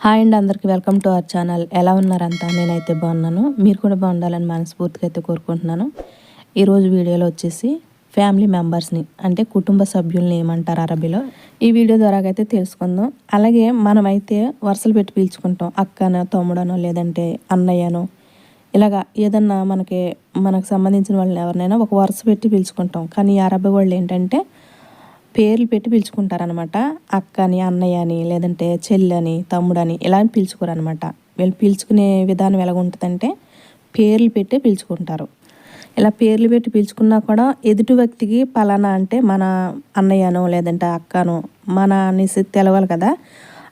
Hi అండి అందరికీ welcome to our channel. ఎలా ఉన్నారంతా? నేనైతే బాగున్నాను. మీరు కూడా బాగుండాలని మనస్ఫూర్తిగా అయితే కోరుకుంటున్నాను. ఈరోజు వీడియోలో వచ్చేసి ఫ్యామిలీ మెంబర్స్ని అంటే కుటుంబ సభ్యుల్ని ఏమంటారు అరబీలో? ఈ వీడియో ద్వారా అయితే తెలుసుకుందాం. అలాగే మనమైతే వరుసలు పెట్టి పీల్చుకుంటాం. అక్కనో తమ్ముడనో లేదంటే అన్నయ్యనో. ఇలాగా ఏదన్నా మనకి మనకు సంబంధించిన వాళ్ళని ఎవరినైనా ఒక వరుస పెట్టి పిలుచుకుంటాం. కానీ ఈ అరబీ వాళ్ళు ఏంటంటే పేర్లు పెట్టి పిలుచుకుంటారనమాట. అక్క అని అన్నయ్య అని లేదంటే చెల్లని తమ్ముడని ఇలా పిలుచుకోరు అనమాట వీళ్ళు పిలుచుకునే విధానం ఎలాగుంటుందంటే పేర్లు పెట్టి పిలుచుకుంటారు. ఇలా పేర్లు పెట్టి పిలుచుకున్నా కూడా ఎదుటి వ్యక్తికి పలానా అంటే మన అన్నయ్యనో లేదంటే అక్కనో మన అనేసి తెలవాలి కదా.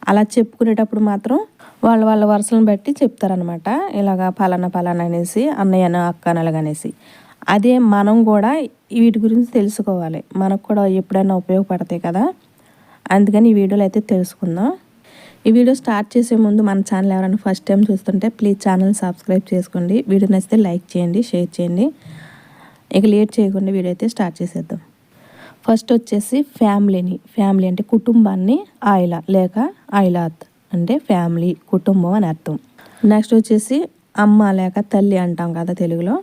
అలా చెప్పుకునేటప్పుడు మాత్రం వాళ్ళ వాళ్ళ వరుసలను బట్టి చెప్తారనమాట. ఇలాగా పలానా పలానా అనేసి అన్నయ్యను అక్కనో అలాగనేసి అదే మనం కూడా వీటి గురించి తెలుసుకోవాలి. మనకు కూడా ఎప్పుడైనా ఉపయోగపడతాయి కదా. అందుకని ఈ వీడియోలో అయితే తెలుసుకుందాం. ఈ వీడియో స్టార్ట్ చేసే ముందు మన ఛానల్ ఎవరైనా ఫస్ట్ టైం చూస్తుంటే ప్లీజ్ ఛానల్ సబ్స్క్రైబ్ చేసుకోండి. వీడియో నచ్చితే లైక్ చేయండి షేర్ చేయండి. ఇక లేట్ చేయకుండా వీడియో అయితే స్టార్ట్ చేసేద్దాం. ఫస్ట్ వచ్చేసి ఫ్యామిలీని. ఫ్యామిలీ అంటే కుటుంబాన్ని ఆయిల లేక ఆయిలాత్ అంటే ఫ్యామిలీ కుటుంబం అని అర్థం. నెక్స్ట్ వచ్చేసి అమ్మ లేక తల్లి అంటాం కదా తెలుగులో.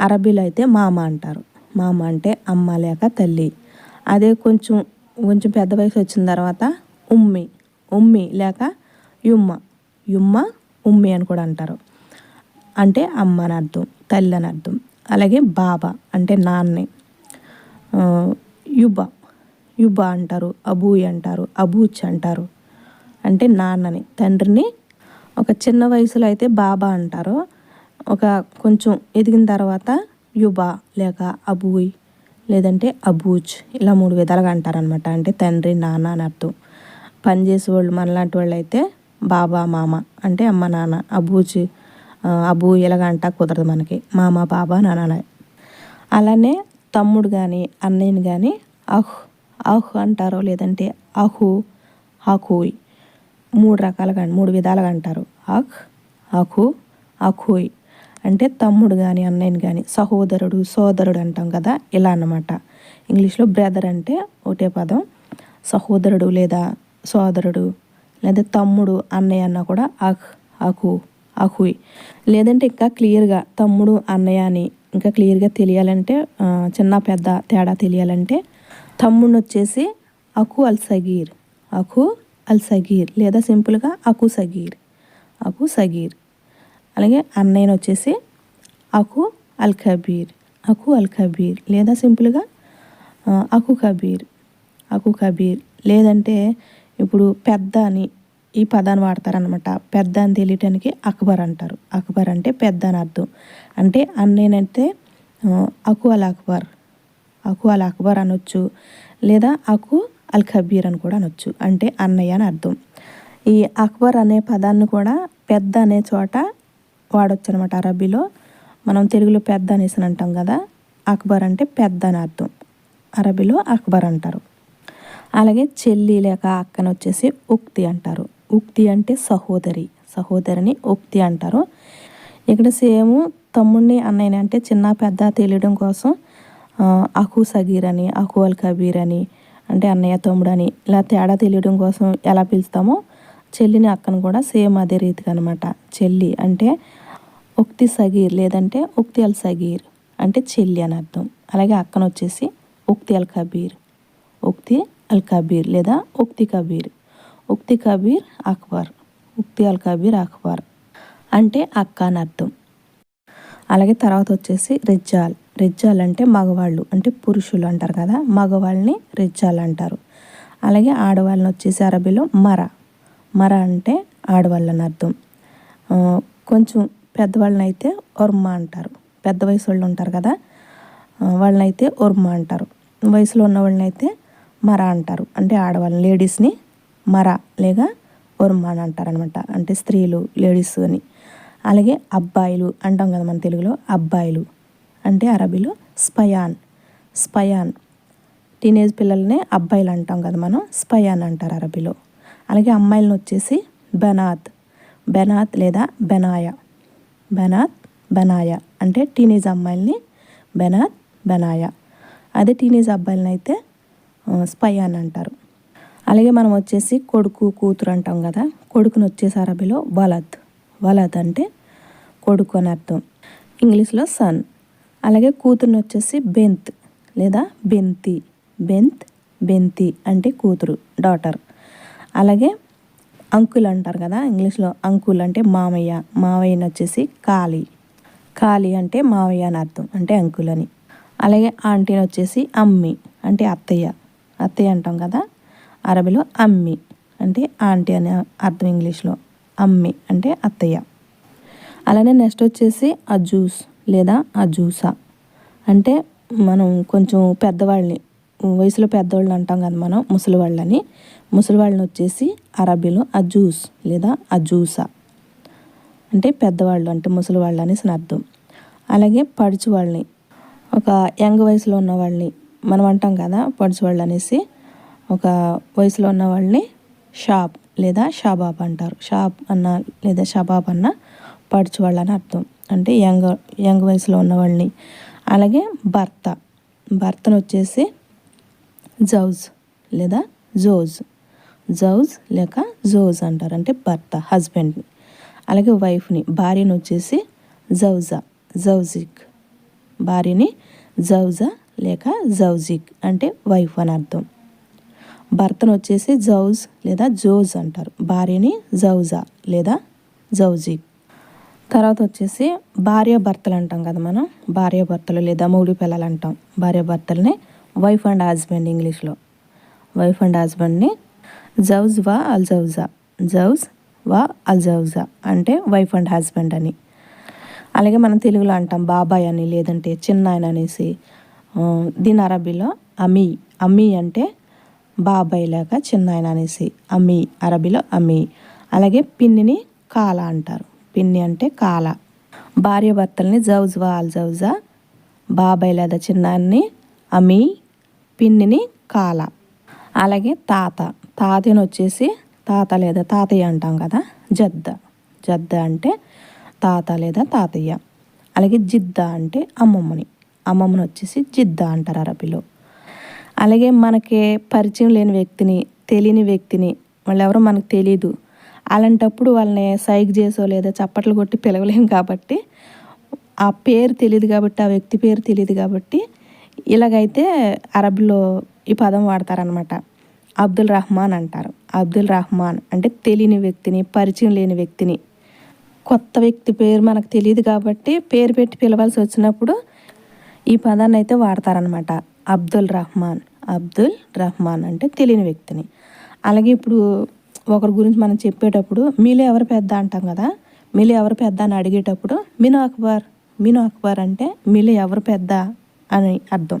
అరబీలో అయితే మామ అంటారు. మామ అంటే అమ్మ లేక తల్లి. అదే కొంచెం కొంచెం పెద్ద వయసు వచ్చిన తర్వాత ఉమ్మి. ఉమ్మి లేక యుమ్మ. యుమ్మ ఉమ్మి అని కూడా అంటారు. అంటే అమ్మ అని అర్థం తల్లి అని అర్థం. అలాగే బాబా అంటే నాన్నే. యుబ. యుబ అంటారు అబూయ్ అంటారు అబూచ్ అంటారు. అంటే నాన్నని తండ్రిని ఒక చిన్న వయసులో అయితే బాబా అంటారు. ఒక కొంచెం ఎదిగిన తర్వాత యుబా లేక అబూయ్ లేదంటే అబూజ్ ఇలా మూడు విధాలుగా అంటారనమాట అంటే తండ్రి నాన్న అని అర్థం. పనిచేసే వాళ్ళు మనలాంటి వాళ్ళు అయితే బాబా మామ అంటే అమ్మ నాన్న. అబూజ్ అబూ ఇలాగ అంటా కుదరదు మనకి. మామ బాబా నాన్న అలానే తమ్ముడు కానీ అన్నయ్యని కానీ అహ్ అహ్ అంటారు లేదంటే అహు హకుయ్ మూడు రకాలుగా మూడు విధాలుగా అంటారు. అహ్ అహు అఖుయ్ అంటే తమ్ముడు కానీ అన్నయ్యని కానీ సహోదరుడు సోదరుడు అంటాం కదా ఇలా అన్నమాట. ఇంగ్లీష్లో బ్రదర్ అంటే ఒకటే పదం. సహోదరుడు లేదా సోదరుడు లేదా తమ్ముడు అన్నయ్య అన్న కూడా అహ్ అహు అహుయ్. లేదంటే ఇంకా క్లియర్గా తమ్ముడు అన్నయ్య అని ఇంకా క్లియర్గా తెలియాలంటే చిన్న పెద్ద తేడా తెలియాలంటే తమ్ముడిని వచ్చేసి అకు అల్ సగీర్ అకు అల్ సగీర్ లేదా సింపుల్గా అకు సగీర్ అకు సగీర్. అలాగే అన్నయ్యను వచ్చేసి అకు అల్ కబీర్ అకు అల్ కబీర్ లేదా సింపుల్గా అకు కబీర్ అకు కబీర్ లేదంటే ఇప్పుడు పెద్ద అని ఈ పదాన్ని వాడతారనమాట పెద్ద అని తెలియటానికి అక్బర్ అంటారు. అక్బర్ అంటే పెద్ద అని అర్థం. అంటే అన్నయ్యనైతే అకు అల్ అక్బర్ అకు అల్ అక్బర్ అనొచ్చు లేదా అకు అల్ కబీర్ అని కూడా అనొచ్చు. అంటే అన్నయ్య అని అర్థం. ఈ అక్బర్ అనే పదాన్ని కూడా పెద్ద అనే చోట వాడచ్చు అనమాట అరబీలో మనం తెలుగులో పెద్ద అనేసి అంటాం కదా అక్బర్ అంటే పెద్ద అని అర్థం. అరబీలో అక్బర్ అంటారు. అలాగే చెల్లి లేక అక్కని వచ్చేసి ఉక్తి అంటారు. ఉక్తి అంటే సహోదరి. సహోదరిని ఉక్తి అంటారు. ఇక్కడ సేమ్ తమ్ముడిని అన్నయ్యని అంటే చిన్న పెద్ద తెలియడం కోసం అహు సగీర్ అని అహు అల్ కబీర్ అని అంటే అన్నయ్య తమ్ముడు అని ఇలా తేడా తెలియడం కోసం ఎలా పిలుస్తామో చెల్లిని అక్కను కూడా సేమ్ అదే రీతిగా అనమాట చెల్లి అంటే ఉక్తి సగీర్ లేదంటే ఉక్తి అల్ సగీర్ అంటే చెల్లి అని అర్థం. అలాగే అక్కను వచ్చేసి ఉక్తి అల్ కబీర్ ఉక్తి అల్ కబీర్ లేదా ఉక్తి కబీర్. ఉక్తి కబీర్ అక్బర్ ఉక్తి అల్ కబీర్ అక్బర్ అంటే అక్క అని అర్థం. అలాగే తర్వాత వచ్చేసి రిజ్జాల్. రిజ్జాల్ అంటే మగవాళ్ళు అంటే పురుషులు అంటారు కదా మగవాళ్ళని రిజ్జాల్ అంటారు. అలాగే ఆడవాళ్ళని వచ్చేసి అరబీలో మర. మర అంటే ఆడవాళ్ళని అర్థం. కొంచెం పెద్దవాళ్ళని అయితే అంటారు. పెద్ద వయసు వాళ్ళు ఉంటారు కదా వాళ్ళనైతే ఉర్మ అంటారు. వయసులో ఉన్న వాళ్ళని అయితే మర అంటారు. అంటే ఆడవాళ్ళని లేడీస్ని మర లేక ఉర్మ అని అంటారు అనమాట అంటే స్త్రీలు లేడీస్ అని. అలాగే అబ్బాయిలు అంటాం కదా మన తెలుగులో అబ్బాయిలు. అంటే అరబీలో స్పయాన్. స్పయాన్. టీనేజ్ పిల్లల్ని అబ్బాయిలు అంటాం కదా మనం స్పయాన్ అంటారు అరబీలో. అలాగే అమ్మాయిలను వచ్చేసి బెనాత్. బెనాత్ లేదా బెనాయ. బెనాత్ బెనాయ. అంటే టీనేజ్ అమ్మాయిల్ని బెనాత్ బెనాయ. అదే టీనేజ్ అబ్బాయిలని అయితే స్పై అని అంటారు. అలాగే మనం వచ్చేసి కొడుకు కూతురు అంటాం కదా. కొడుకుని వచ్చేసి అరబీలో వలద్. వలద్ అంటే కొడుకు అని అర్థం. ఇంగ్లీష్లో సన్ అలాగే కూతురుని వచ్చేసి బెంత్ లేదా బెంతి. బెంత్ బెంతి అంటే కూతురు డాటర్ అలాగే అంకుల్ అంటారు కదా ఇంగ్లీష్లో అంకుల్ అంటే మామయ్య మామయ్యని వచ్చేసి కాళీ. కాళీ అంటే మావయ్య అని అర్థం అంటే అంకుల్ అని. అలాగే ఆంటీని వచ్చేసి అమ్మి అంటే అత్తయ్య. అత్తయ్య అంటాం కదా అరబీలో అమ్మి అంటే ఆంటీ అని అర్థం ఇంగ్లీష్లో. అమ్మి అంటే అత్తయ్య. అలానే నెక్స్ట్ వచ్చేసి అజూస్ లేదా అజూసా. అంటే మనం కొంచెం పెద్దవాళ్ళని వయసులో పెద్దవాళ్ళని అంటాం కదా మనం ముసలి వాళ్ళని ముసలి వాళ్ళని వచ్చేసి అరబీలో అజూస్ లేదా అజూసా అంటే పెద్దవాళ్ళు అంటే ముసలివాళ్ళు అనేసి అర్థం. అలాగే పడుచు వాళ్ళని ఒక యంగ్ వయసులో ఉన్న వాళ్ళని మనం అంటాం కదా పడుచు వాళ్ళు అనేసి ఒక వయసులో ఉన్న వాళ్ళని షాప్ లేదా షాబాబ్ అంటారు. షాప్ అన్న లేదా షబాబ్ అన్న పడుచు వాళ్ళు అని అర్థం. అంటే యంగ్ యంగ్ వయసులో ఉన్న వాళ్ళని అలాగే భర్త భర్తను వచ్చేసి జౌజ్ లేదా జోజ్. జౌజ్ లేక జోజ్ అంటారు. అంటే భర్త హస్బెండ్ని అలాగే వైఫ్ని భార్యను వచ్చేసి జౌజా జౌజిక్. భార్యని జౌజా లేక జౌజిక్. అంటే వైఫ్ అని అర్థం. భర్తను వచ్చేసి జౌజ్ లేదా జోజ్ అంటారు. భార్యని జౌజా లేదా జౌజిక్. తర్వాత వచ్చేసి భార్య భర్తలు అంటాం కదా మనం. భార్య భర్తలు లేదా మూడు పిల్లలు అంటాం. భార్య భర్తలని వైఫ్ అండ్ హస్బెండ్ ఇంగ్లీష్లో వైఫ్ అండ్ హస్బెండ్ని జౌజ్ వా అల్ జౌజా. జౌజ్ వా అల్ జౌజా అంటే వైఫ్ అండ్ హస్బెండ్ అని. అలాగే మనం తెలుగులో అంటాం బాబాయ్ అని లేదంటే చిన్నాయన అనేసి. దీని అరబీలో అమీ. అమ్మీ అంటే బాబాయ్ లేక చిన్నాయన అనేసి. అమ్మీ అరబీలో అమ్మీ అలాగే పిన్నిని కాల అంటారు. పిన్ని అంటే కాల. భార్య భర్తల్ని జౌజ్ వా అల్ జౌజా బాబాయ్ లేదా చిన్నాన్ని అమీ పిన్నిని కాల. అలాగే తాత. తాతయ్యను వచ్చేసి తాత లేదా తాతయ్య అంటాం కదా జద్ద. జద్ద అంటే తాత లేదా తాతయ్య. అలాగే జిద్ద అంటే అమ్మమ్మని. అమ్మమ్మని వచ్చేసి జిద్ద అంటారు అరబీలో. అలాగే మనకి పరిచయం లేని వ్యక్తిని తెలియని వ్యక్తిని వాళ్ళు ఎవరో మనకు తెలీదు. అలాంటప్పుడు వాళ్ళని సైక్ చేసో లేదా చప్పట్లు కొట్టి పిలవలేం కాబట్టి ఆ పేరు తెలియదు కాబట్టి ఆ వ్యక్తి పేరు తెలియదు కాబట్టి ఇలాగైతే అరబీలో ఈ పదం వాడతారనమాట అబ్దుల్ రహమాన్ అంటారు. అబ్దుల్ రహమాన్ అంటే తెలియని వ్యక్తిని పరిచయం లేని వ్యక్తిని. కొత్త వ్యక్తి పేరు మనకు తెలియదు కాబట్టి పేరు పెట్టి పిలవాల్సి వచ్చినప్పుడు ఈ పదాన్ని అయితే వాడతారనమాట అబ్దుల్ రహమాన్. అబ్దుల్ రహమాన్ అంటే తెలియని వ్యక్తిని. అలాగే ఇప్పుడు ఒకరి గురించి మనం చెప్పేటప్పుడు మీలో ఎవరు పెద్ద అంటాం కదా? మీలో ఎవరు పెద్ద అని అడిగేటప్పుడు మిను అక్బర్ మిను అక్బర్ అంటే మీలో ఎవరు పెద్ద అని అర్థం.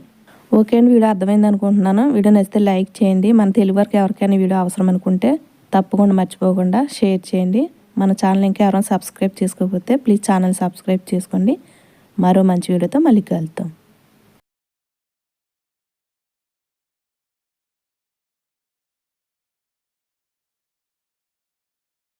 ఓకే అండి వీడియో అర్థమైంది అనుకుంటున్నాను. వీడియో నచ్చితే లైక్ చేయండి. మన తెలుగు వరకు ఎవరికైనా వీడియో అవసరం అనుకుంటే తప్పకుండా మర్చిపోకుండా షేర్ చేయండి. మన ఛానల్ ఇంకా ఎవరైనా సబ్స్క్రైబ్ చేసుకోకపోతే ప్లీజ్ ఛానల్ సబ్స్క్రైబ్ చేసుకోండి. మరో మంచి వీడియోతో మళ్ళీ కలుద్దాం.